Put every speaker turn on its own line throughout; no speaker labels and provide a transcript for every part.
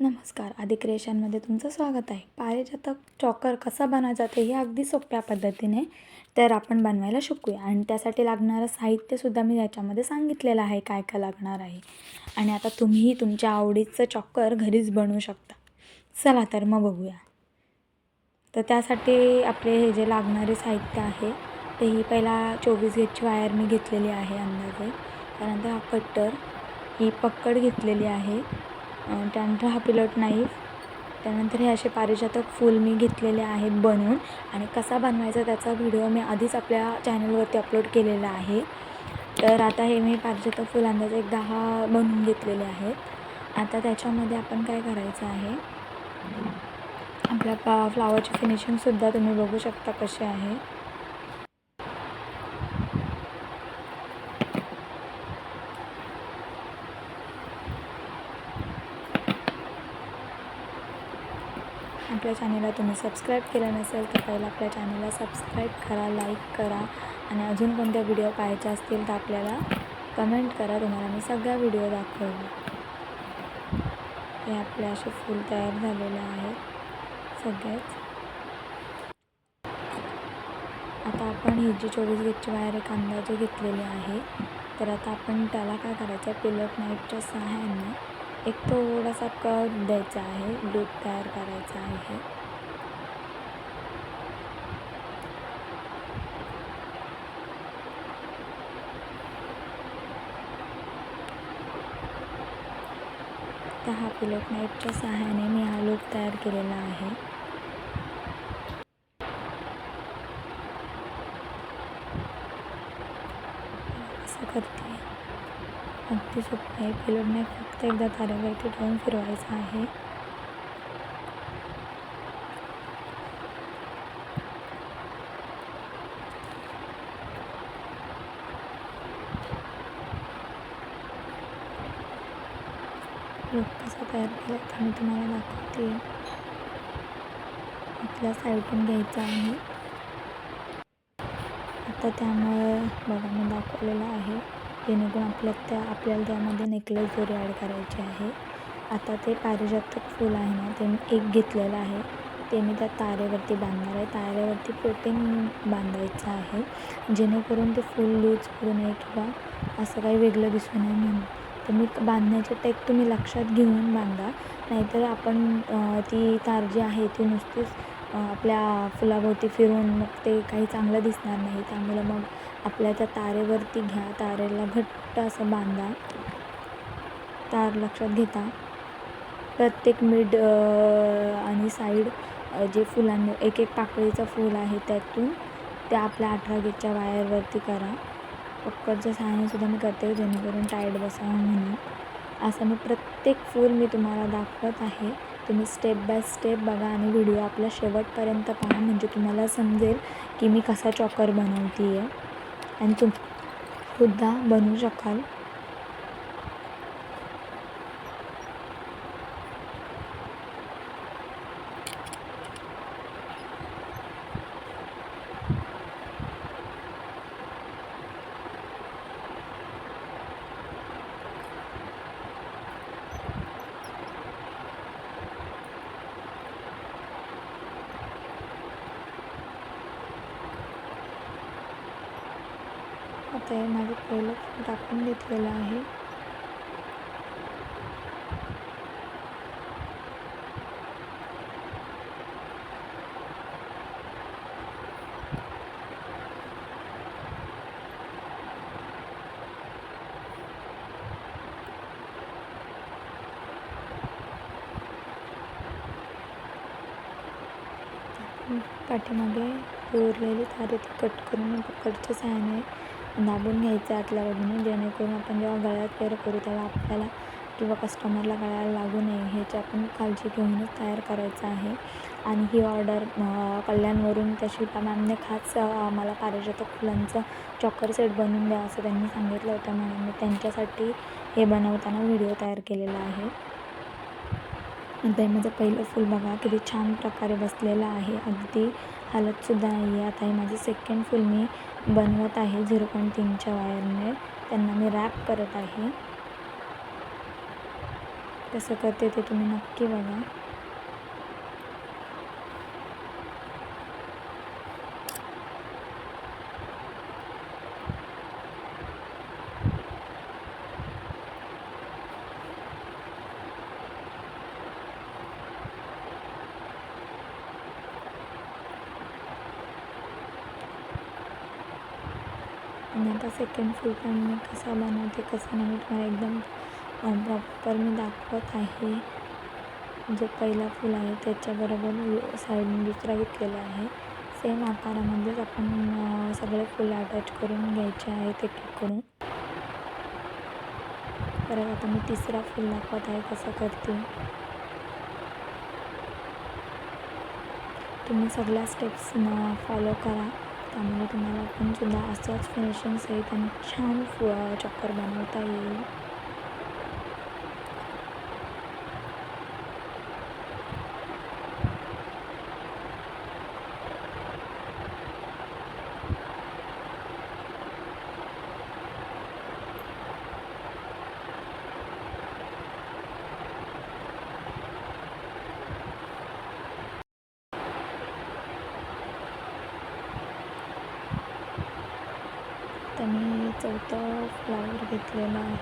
नमस्कार आधी क्रिएशनमध्ये तुमचं स्वागत आहे. पारिजातक चॉकर कसा बनवायचा ते हे अगदी सोप्या पद्धतीने तर आपण बनवायला शिकूया. आणि त्यासाठी लागणारं साहित्यसुद्धा मी याच्यामध्ये सांगितलेलं आहे काय काय लागणार आहे. आणि आता तुम्हीही तुमच्या आवडीचं चॉकर घरीच बनवू शकता. चला तर मग बघूया. तर त्यासाठी आपले हे जे लागणारे साहित्य आहे तेही पहिला चोवीस गेजची वायर मी घेतलेली आहे अंदाजे. त्यानंतर हा कट्टर ही पक्कड घेतलेली आहे. त्यानंतर हा पिलट नाईफ त्यानंतर हे असे पारिजातक फूल मी घेतलेले आहेत बनवून. आणि कसा बनवायचा त्याचा व्हिडिओ मी आधीच आपल्या चॅनलवरती अपलोड केलेला आहे. तर आता हे मी पारिजातक फूल अंदाजे एक दहा बनवून घेतलेले आहेत. आता त्याच्यामध्ये आपण काय करायचं आहे? आपल्या पा फ्लावरची फिनिशिंगसुद्धा तुम्ही बघू शकता कशी आहे आपल्या चॅनलला तुम्ही सबस्क्राईब केलं नसेल तर पहिला आपल्या चॅनलला सबस्क्राईब करा लाईक करा आणि अजून कोणत्या व्हिडिओ पाहायचे असतील तर आपल्याला कमेंट करा. तुम्हाला मी सगळ्या व्हिडिओ दाखवेल हे आपले असे फूल तयार झालेले आहेत सगळेच. आता आपण ही जी चोवीस गेटची वायर एक अंदाजे घेतलेली आहे तर आता आपण त्याला काय करायचं? आहे पिलट नाईटच्या सहाय्याने एक थोडासा कप द्यायचा आहे लूप तयार करायचा आहे. तर हा पिलट नाईटच्या सहाय्याने मी हा लूक तयार केलेला आहे असं करते अगदी सोपं आहे पिलट फक्त एकदा तारेवरती ठेवून फिरवायचं आहे. कसा तयार केला तर मी तुम्हाला दाखवते. आपल्या साईडून घ्यायचा आहे. आता त्यामुळे बघा मी दाखवलेलं आहे. जेणेकरून आपल्या त्या आपल्याला त्यामध्ये नेकलेस दोरी ॲड करायची आहे आता ते पारिजातक फूल आहे ना ते मी एक घेतलेलं आहे. ते मी त्या तारेवरती बांधणार आहे. तारेवरती पेटिंग बांधायचं आहे. जेणेकरून ते फूल लूज करू नये किंवा असं काही वेगळं दिसू नये म्हणून. तर मी बांधण्याची टेक तुम्ही लक्षात घेऊन बांधा. नाहीतर आपण ती तार जी आहे ती नुसतीच आपल्या फुलाभोवती फिरून मग ते काही चांगलं दिसणार नाही. त्यामुळं मग आपल्या त्या तारेवरती घ्या. तारेला घट्ट असं बांधा. तार लक्षात घेता. प्रत्येक मिड आणि साईड जे फुलांनी एक एक पाकळीचं फूल आहे त्यातून त्या आपल्या अठरा गेटच्या वायरवरती करा. पक्कडच्या सहाय्यानेसुद्धा मी करते हो, जेणेकरून टाईट बसावं म्हणून. असं मी प्रत्येक फूल मी तुम्हाला दाखवत आहे. तुम्ही स्टेप बाय स्टेप बघा आणि व्हिडिओ आपला शेवटपर्यंत पहा. म्हणजे तुम्हाला समजेल की मी कसा चॉकर बनवते आहे आणि तुम सुद्धा बनवू शकाल. ते हे माझं पहिलं टाकून घेतलेलं आहे. पाठीमागे उरलेली तारे ती कट करून पकडच्या सहाय्याने दाबून घ्यायचं आतल्या बाजूने जेणेकरून आपण जेव्हा गळ्यात पेर करू तेव्हा आपल्याला किंवा कस्टमरला गळ्याला लागू नये ह्याची आपण काळजी घेऊनच तयार करायचं आहे. आणि ही ऑर्डर कल्याणवरून त्या शिल्पा मॅमने खास मला पारिजातक फुलांचं चॉकर सेट बनवून द्या असं त्यांनी सांगितलं होतं. म्हणून मी त्यांच्यासाठी हे बनवताना व्हिडिओ तयार केलेला आहे. माझं पहिलं फूल बघा किती छान प्रकारे बसलेलं आहे. अगदी हालतसुद्धा नाही आहे आता हे माझं सेकंड फूल मी बनवत आहे झिरो पॉईंट तीनच्या वायरने त्यांना मी रॅप करत आहे. कसं करते ते तुम्ही नक्की बघा. आणि आता सेकंड फुल पण मी कसा बनवते कसा नाही तुम्हाला एकदम प्रॉपर मी दाखवत आहे. जो पहिला फुल आहे त्याच्याबरोबर साईडने दुसरा घेतलेला आहे. सेम आकारामध्येच आपण सगळे फुलं अटॅच करून घ्यायचे आहेत एक एक करून. परत आता मी तिसरा फुल दाखवत आहे कसं करते. तुम्ही सगळ्या स्टेप्स फॉलो करा. त्यामुळे तुम्हाला पण सुद्धा असंच फिनिशिंग सहित आणि छान फु चक्कर बनवता येईल तर मी चौथं फ्लावर घेतलेलं आहे.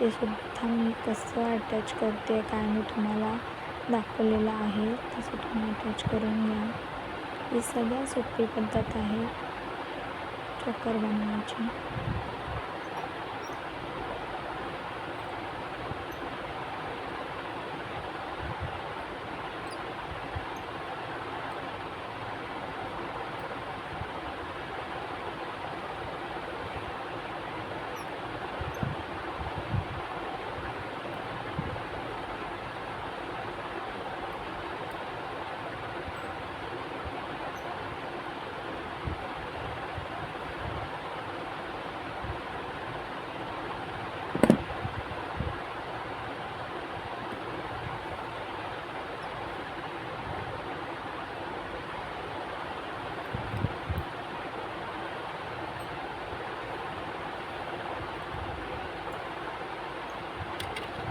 ते सुद्धा मी कसं अटॅच करते काय मी तुम्हाला दाखवलेलं आहे तसं तुम्ही अटॅच करून घ्या. ही सगळ्यात सोपी पद्धत आहे. चक्कर बनवायची.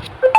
you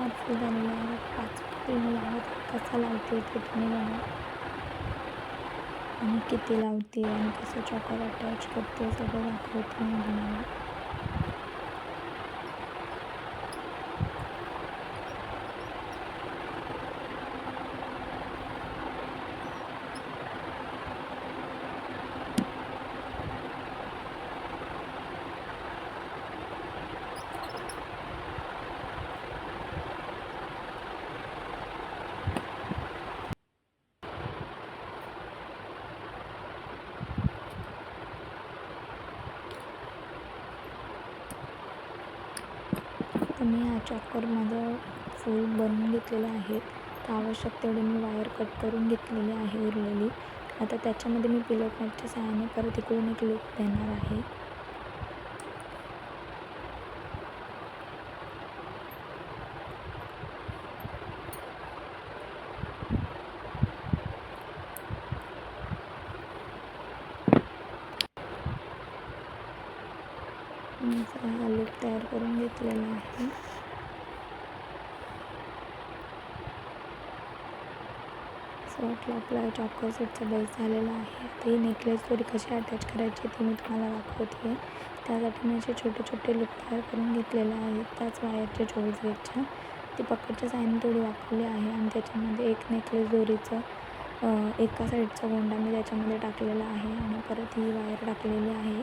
पाच फुल आहेत पाच फुल आहेत कसा लावते ते तुम्ही बघा. आणि किती लावते आणि कसं चॉकर अटॅच करते सगळं दाखवते मी तुम्हाला. तर मी ह्या माझं फूल बनवून घेतलेलं आहे. तर आवश्यक तेवढी मी वायर कट करून घेतलेली आहे उरलेली. आता त्याच्यामध्ये मी पिलो पॅडच्या सहाय्याने परत इकडून एक लूप देणार आहे. मी सगळा हा लूप तयार करून घेतलेला आहे. असं वाटलं आपला चॉकर सेटचा बेस झालेला आहे. आता ही नेकलेस दोरी कशी अटॅच करायची ती मी तुम्हाला दाखवते. आहे त्यासाठी मी असे छोटे छोटे लूप तयार करून घेतलेले आहेत. त्याच वायरच्या चोवीस गेटच्या ती पकडच्या साईन थोडी वापरली आहे आणि त्याच्यामध्ये एक नेकलेस दोरीचं एका साईडचा गोंडा मी त्याच्यामध्ये टाकलेला आहे आणि परत ही वायर टाकलेली आहे.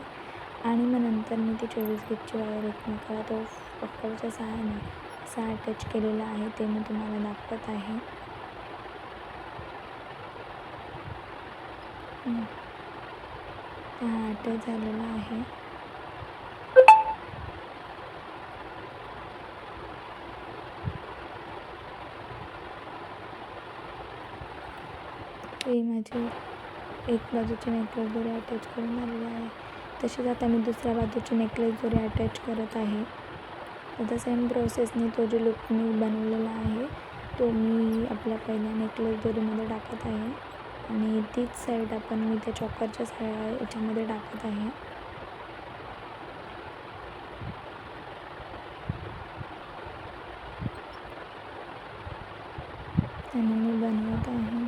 आणि मग नंतर मी ती चोवीस गेटची वायर एकमेकाला तो पकडच्या सहाय्याने असा अटॅच केलेला आहे ते मी तुम्हाला दाखवत आहे. हा अटॅच झालेला आहे. ते माझी एक बाजूची नेटवर्क दोरी अटॅच करून झालेली आहे. तसेच आता मी दुसऱ्या बाजूची नेकलेस दोरी अटॅच करत आहे. आता सेम प्रोसेसने तो जो लुक मी बनवलेला आहे तो मी आपल्या पहिल्या नेकलेस दोरीमध्ये टाकत आहे. आणि तीच साईड आपण मी त्या चॉकरच्या साय याच्यामध्ये टाकत आहे आणि मी बनवत आहे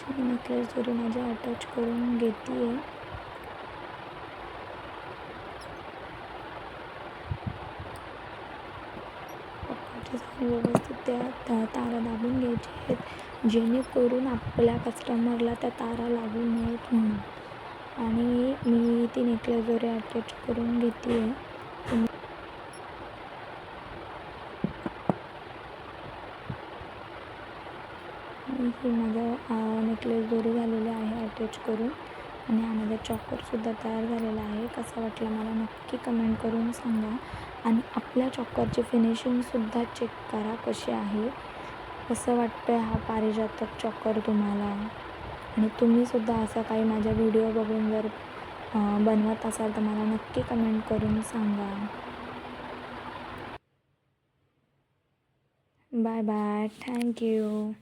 ती नेकलेस दोरी माझ्या अटॅच करून घेते आहे व्यवस्थित त्या तारा दाबून घ्यायच्या आहेत जेणेकरून आपल्या कस्टमरला त्या तारा लागू नयेत म्हणून. आणि मी ती नेकलेस दोरी अटॅच करून घेते आहे ही माझा नेकलेस दोरी झालेली आहे करून आणि हा माझा चॉकरसुद्धा तयार झालेला आहे. कसा वाटला मला नक्की कमेंट करून सांगा. आणि आपल्या चॉकरची फिनिशिंगसुद्धा चेक करा कशी आहे. कसं वाटतं आहे हा पारिजातक चॉकर तुम्हाला? आणि तुम्हीसुद्धा असा काही माझ्या व्हिडिओ बघून जर बनवत असाल तर मला नक्की कमेंट करून सांगा. Bye bye thank you